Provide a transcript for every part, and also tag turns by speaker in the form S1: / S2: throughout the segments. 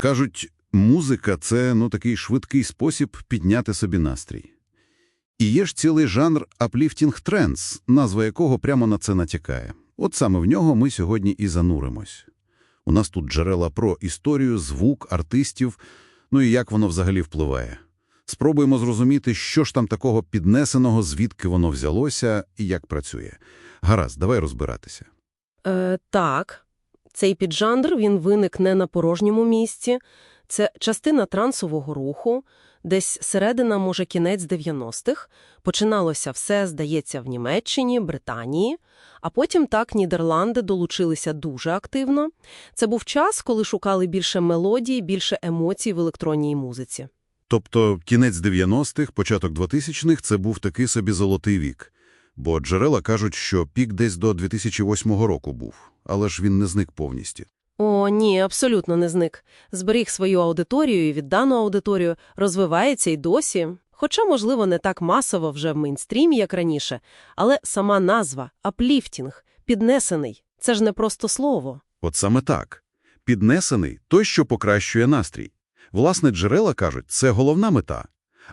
S1: Кажуть, музика – це ну, такий швидкий спосіб підняти собі настрій. І є ж цілий жанр uplifting trance, назва якого прямо на це натякає. От саме в нього ми сьогодні і зануримось. У нас тут джерела про історію, звук, артистів, ну і як воно взагалі впливає. Спробуємо зрозуміти, що ж там такого піднесеного, звідки воно взялося і як працює. Гаразд, давай розбиратися.
S2: Е, так, цей піджанр він виник не на порожньому місці. Це частина трансового руху, десь середина, може, кінець 90-х. Починалося все, здається, в Німеччині, Британії, а потім так Нідерланди долучилися дуже активно. Це був час, коли шукали більше мелодій, більше емоцій в електронній музиці.
S1: Тобто кінець 90-х, початок 2000-х – це був такий собі золотий вік. Бо джерела кажуть, що пік десь до 2008 року був, але ж він не зник повністю.
S2: О, ні, абсолютно не зник. Зберіг свою аудиторію і віддану аудиторію, розвивається й досі. Хоча, можливо, не так масово вже в мейнстрімі, як раніше, але сама назва – апліфтінг, піднесений – це ж не просто слово.
S1: От саме так. Піднесений – той, що покращує настрій. Власне, джерела кажуть, це головна мета.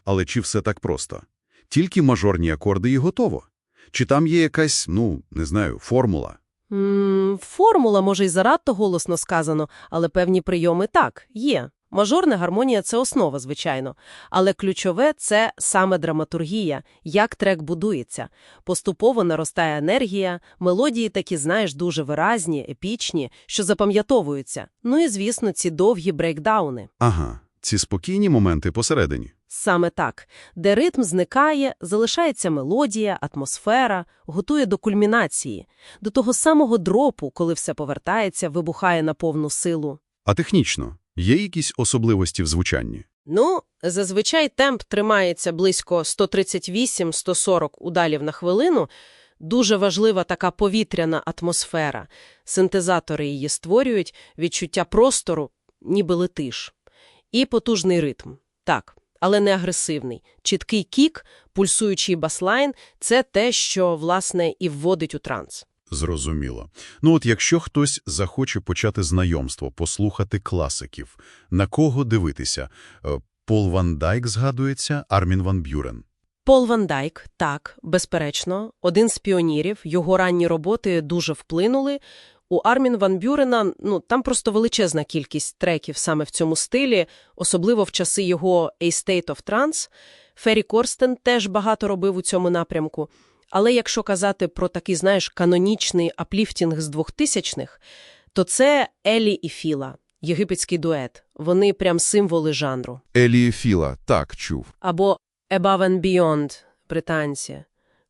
S1: Але чи все так просто? Тільки мажорні акорди і готово? Чи там є якась, ну, не знаю, формула?
S2: М, формула, може, й зарадто голосно сказано, але певні прийоми так, є. Мажорна гармонія – це основа, звичайно. Але ключове – це саме драматургія, як трек будується. Поступово наростає енергія, мелодії такі, знаєш, дуже виразні, епічні, що запам'ятовуються. Ну і, звісно, ці довгі брейкдауни.
S1: Ага, ці спокійні моменти посередині.
S2: Саме так. Де ритм зникає, залишається мелодія, атмосфера, готує до кульмінації, до того самого дропу, коли все повертається, вибухає на повну силу.
S1: А технічно? Є якісь особливості в звучанні?
S2: Ну, зазвичай темп тримається близько 138-140 удалів на хвилину. Дуже важлива така повітряна атмосфера. Синтезатори її створюють, відчуття простору, ніби летиш. І потужний ритм. Так, але не агресивний. Чіткий кік, пульсуючий баслайн – це те, що, власне, і вводить у транс.
S1: Зрозуміло. Ну от якщо хтось захоче почати знайомство, послухати класиків, на кого дивитися? Е, Пол Ван Дайк згадується, Армін Ван Бюрен.
S2: Пол Ван Дайк, так, безперечно, один з піонірів, його ранні роботи дуже вплинули. У Армін Ван Бюрена, ну, там просто величезна кількість треків саме в цьому стилі, особливо в часи його «A State of Trance». Феррі Корстен теж багато робив у цьому напрямку. Але якщо казати про такий, знаєш, канонічний апліфтінг з 2000-х, то це Елі і Філа, єгипетський дует. Вони прям символи жанру.
S3: Елії Філа, так, чув.
S2: Або Above and Beyond, британці.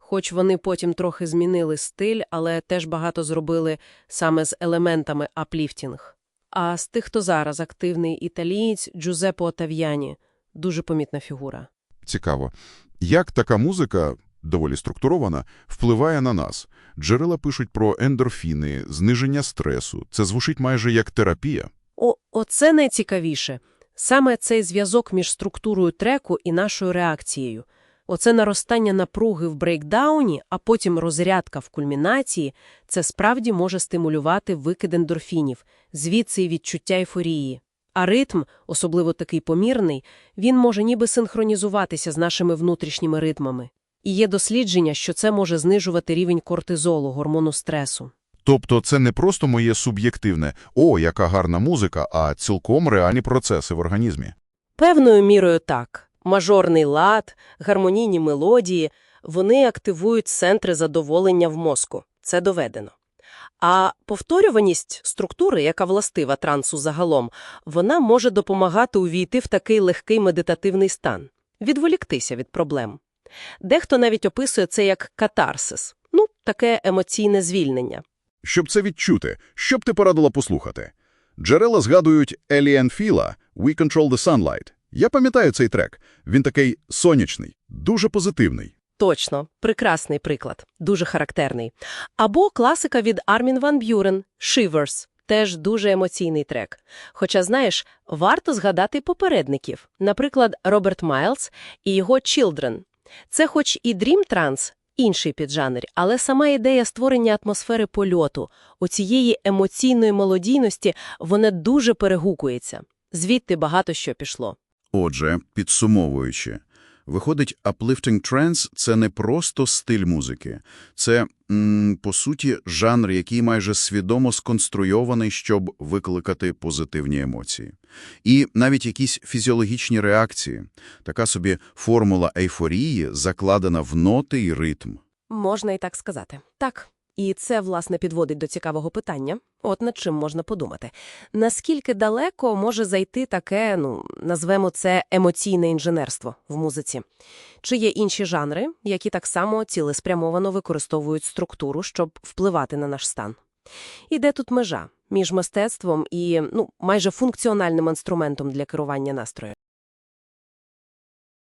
S2: Хоч вони потім трохи змінили стиль, але теж багато зробили саме з елементами апліфтінг. А з тих, хто зараз активний італієць Джузеппо Отав'яні, дуже помітна фігура.
S3: Цікаво. Як така музика, доволі структурована, впливає на нас? Джерела пишуть про ендорфіни, зниження стресу. Це звучить майже як терапія.
S2: О, оце найцікавіше. Саме цей зв'язок між структурою треку і нашою реакцією. Оце наростання напруги в брейкдауні, а потім розрядка в кульмінації – це справді може стимулювати викид ендорфінів, звідси й відчуття ейфорії. А ритм, особливо такий помірний, він може ніби синхронізуватися з нашими внутрішніми ритмами. І є дослідження, що це може знижувати рівень кортизолу, гормону стресу.
S3: Тобто це не просто моє суб'єктивне «О, яка гарна музика», а цілком реальні процеси в організмі.
S2: Певною мірою так. Мажорний лад, гармонійні мелодії – вони активують центри задоволення в мозку. Це доведено. А повторюваність структури, яка властива трансу загалом, вона може допомагати увійти в такий легкий медитативний стан, відволіктися від проблем. Дехто навіть описує це як катарсис, ну, таке емоційне звільнення.
S1: Щоб це відчути, що б ти порадила послухати? Джерела згадують Еліен Філа «We Control the Sunlight». Я пам'ятаю цей трек. Він такий сонячний, дуже позитивний.
S2: Точно, прекрасний приклад, дуже характерний. Або класика від Армін Ван Бюрен «Shivers». Теж дуже емоційний трек. Хоча, знаєш, варто згадати попередників, наприклад, Роберт Майлз і його «Children». Це хоч і Dream Trance, інший піджанр, але сама ідея створення атмосфери польоту, оцієї емоційної мелодійності, вона дуже перегукується. Звідти багато що пішло.
S1: Отже, підсумовуючи, виходить, uplifting trance – це не просто стиль музики. Це, м, по суті, жанр, який майже свідомо сконструйований, щоб викликати позитивні емоції. І навіть якісь фізіологічні реакції. Така собі формула ейфорії закладена в ноти і ритм.
S2: Можна і так сказати. Так. І це, власне, підводить до цікавого питання. От над чим можна подумати. Наскільки далеко може зайти таке, ну, назвемо це емоційне інженерство в музиці? Чи є інші жанри, які так само цілеспрямовано використовують структуру, щоб впливати на наш стан? І де тут межа між мистецтвом і, ну, майже функціональним інструментом для керування настрою?